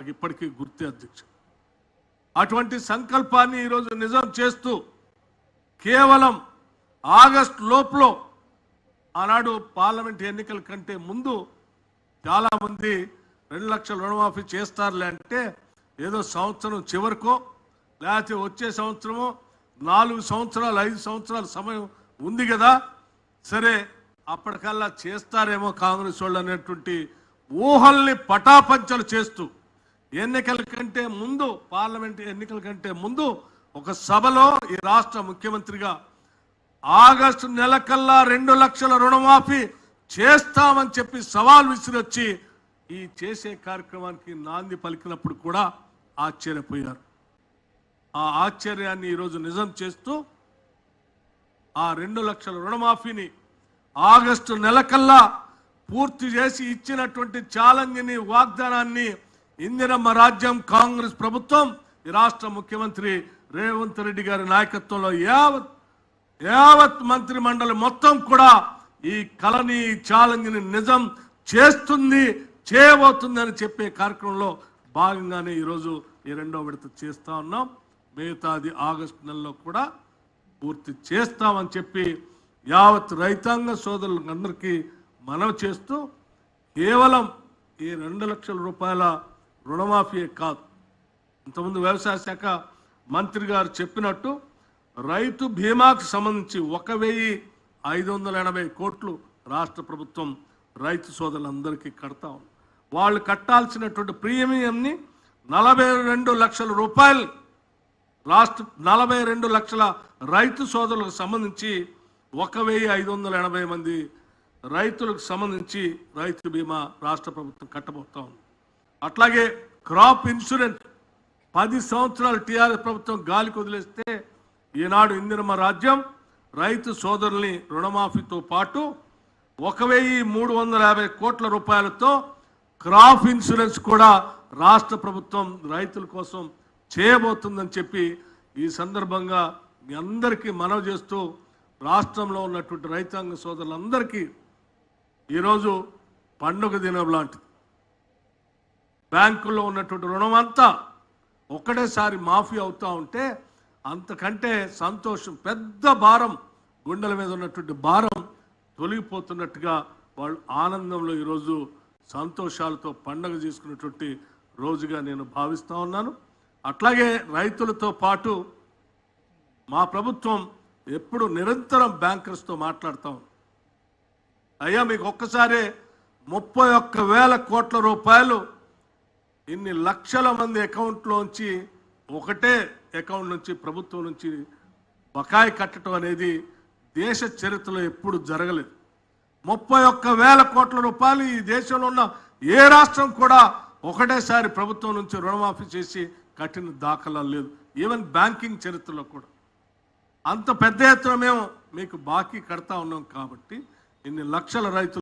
ఇప్పటికీ గుర్తే అధ్యక్ష. అటువంటి సంకల్పాన్ని ఈరోజు నిజం చేస్తూ కేవలం ఆగస్టు లోపల ఆనాడు పార్లమెంట్ ఎన్నికల కంటే ముందు చాలామంది రెండు లక్షల రుణమాఫీ చేస్తారులే అంటే ఏదో సంవత్సరం చివరికో లేకపోతే వచ్చే సంవత్సరమో నాలుగు సంవత్సరాలు ఐదు సంవత్సరాల సమయం ఉంది కదా సరే అప్పటికల్లా చేస్తారేమో కాంగ్రెస్ వాళ్ళు అనేటువంటి ఊహల్ని పటాపంచలు చేస్తూ ఎన్నికల కంటే ముందు పార్లమెంట్ ఎన్నికల కంటే ముందు ఒక సభలో ఈ రాష్ట్ర ముఖ్యమంత్రిగా ఆగస్టు నెలకల్లా రెండు లక్షల రుణమాఫీ చేస్తామని చెప్పి సవాల్ విసిరొచ్చి ఈ చేసే కార్యక్రమానికి నాంది పలికినప్పుడు కూడా ఆశ్చర్యపోయారు. ఆ ఆశ్చర్యాన్ని ఈరోజు నిజం చేస్తూ ఆ రెండు లక్షల రుణమాఫీని ఆగస్టు నెలకల్లా పూర్తి చేసి ఇచ్చినటువంటి ఛాలెంజ్ని వాగ్దానాన్ని ఇందిరమ్మ రాజ్యం కాంగ్రెస్ ప్రభుత్వం ఈ రాష్ట్ర ముఖ్యమంత్రి రేవంత్ రెడ్డి గారి నాయకత్వంలో యావత్ యావత్ మంత్రి మండలి మొత్తం కూడా ఈ కళని ఛాలెంజ్ని నిజం చేస్తుంది చేయబోతుంది అని చెప్పే కార్యక్రమంలో భాగంగానే ఈరోజు ఈ రెండో విడత చేస్తా ఉన్నాం. మిగతాది ఆగస్టు నెలలో కూడా పూర్తి చేస్తామని చెప్పి యావత్ రైతాంగ సోదరులందరికీ మనవి చేస్తూ కేవలం ఈ రెండు లక్షల రూపాయల రుణమాఫీ కాదు ఇంతకుముందు వ్యవసాయ శాఖ మంత్రి గారు చెప్పినట్టు రైతు బీమాకు సంబంధించి ఒక వెయ్యి ఐదు వందల ఎనభై కోట్లు రాష్ట్ర ప్రభుత్వం రైతు సోదరులందరికీ కడతా ఉంది. వాళ్ళు కట్టాల్సినటువంటి ప్రీమియంని నలభై రెండు లక్షల రూపాయలు రాష్ట్ర నలభై రెండు లక్షల రైతు సోదరులకు సంబంధించి ఒక వెయ్యి ఐదు వందల ఎనభై మంది రైతులకు సంబంధించి రైతు బీమా రాష్ట్ర ప్రభుత్వం కట్టబోతా ఉంది. అట్లాగే క్రాప్ ఇన్సూరెన్స్ పది సంవత్సరాలు టీఆర్ఎస్ ప్రభుత్వం గాలికి వదిలేస్తే ఈనాడు ఇందిరమ్మ రాజ్యం రైతు సోదరుల్ని రుణమాఫీతో పాటు ఒక వెయ్యి మూడు వందల యాభై కోట్ల రూపాయలతో క్రాప్ ఇన్సూరెన్స్ కూడా రాష్ట్ర ప్రభుత్వం రైతుల కోసం చేయబోతుందని చెప్పి ఈ సందర్భంగా మీ అందరికీ మనవి చేస్తూ రాష్ట్రంలో ఉన్నటువంటి రైతాంగ సోదరులందరికీ ఈరోజు పండుగ దినం లాంటిది. బ్యాంకుల్లో ఉన్నటువంటి రుణం అంతా ఒకటేసారి మాఫీ అవుతూ ఉంటే అంతకంటే సంతోషం పెద్ద భారం గుండెల మీద ఉన్నటువంటి భారం తొలగిపోతున్నట్టుగా వాళ్ళు ఆనందంలో ఈరోజు సంతోషాలతో పండగ చేసుకున్నటువంటి రోజుగా నేను భావిస్తూ ఉన్నాను. అట్లాగే రైతులతో పాటు మా ప్రభుత్వం ఎప్పుడు నిరంతరం బ్యాంకర్స్తో మాట్లాడతాం అయ్యా మీకు ఒక్కసారే ముప్పై ఒక్క వేల కోట్ల రూపాయలు ఇన్ని లక్షల మంది అకౌంట్లోంచి ఒకటే అకౌంట్ నుంచి ప్రభుత్వం నుంచి బకాయి కట్టడం అనేది దేశ చరిత్రలో ఎప్పుడు జరగలేదు. ముప్పై ఒక్క వేల కోట్ల రూపాయలు ఈ దేశంలో ఉన్న ఏ రాష్ట్రం కూడా ఒకటేసారి ప్రభుత్వం నుంచి రుణమాఫీ చేసి కట్టిన దాఖలా లేదు ఈవెన్ బ్యాంకింగ్ చరిత్రలో కూడా. అంత పెద్ద ఎత్తున మేము మీకు బాకీ కడతా ఉన్నాం కాబట్టి ఇన్ని లక్షల రైతులు